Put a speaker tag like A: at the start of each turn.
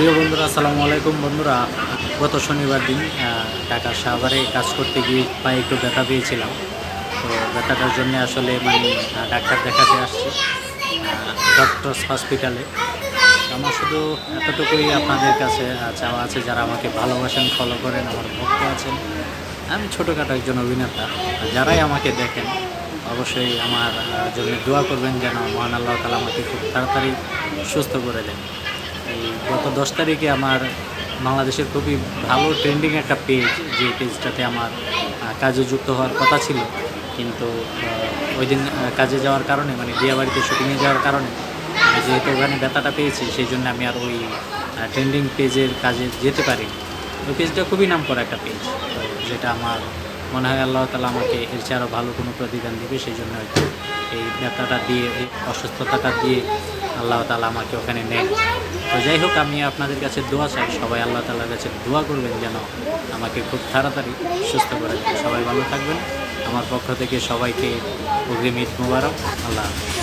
A: প্রিয় বন্ধুরা, আসসালামু আলাইকুম। বন্ধুরা, গত শনিবার দিন ঢাকার সাভারে কাজ করতে গিয়ে পায়ে একটু ব্যথা পেয়েছিলাম। তো ব্যথাটার জন্য আসলে মানে ডাক্তার দেখাতে আসছি ডক্টরস হসপিটালে আমার শুধু এতটুকুই আপনাদের কাছে চাওয়া আছে, যারা আমাকে ভালোবাসেন ফলো করেন, আমার ভক্ত আছেন। আমি ছোটোখাটো একজন অভিনেতা, যারাই আমাকে দেখেন, অবশ্যই আমার জন্য দোয়া করবেন, যেন মহান আল্লাহ তালা আমাকে খুব তাড়াতাড়ি সুস্থ করে দেন। গত দশ তারিখে আমার বাংলাদেশের খুবই ভালো ট্রেন্ডিং একটা পেজ যে পেজটাতে আমার কাজে যুক্ত হওয়ার কথা ছিল। কিন্তু ওই দিন কাজে যাওয়ার কারণে মানে বিয়েবাড়িতে শুটিংয়ে যাওয়ার কারণে যেহেতু ওখানে ব্যথাটা পেয়েছি, সেই জন্য আমি আর ওই ট্রেন্ডিং পেজের কাজে যেতে পারি ওই পেজটা খুবই নাম করা একটা পেজ তো যেটা আমার মনে হয় আল্লাহ তালা আমাকে এর চেয়ে আরও ভালো কোনো প্রতিদান দেবে, সেই জন্য এই ব্যথাটা দিয়ে, এই অসুস্থতাটা দিয়ে আল্লাহ তালা আমাকে ওখানে নেন তো যাই হোক, আমি আপনাদের কাছে দোয়া চাই, সবাই আল্লাহ তালার কাছে দোয়া করবেন যেন আমাকে খুব তাড়াতাড়ি সুস্থ করে। সবাই ভালো থাকবেন আমার পক্ষ থেকে সবাইকে অগ্রিম ঈদ মুবারক আল্লাহ হাফেজ।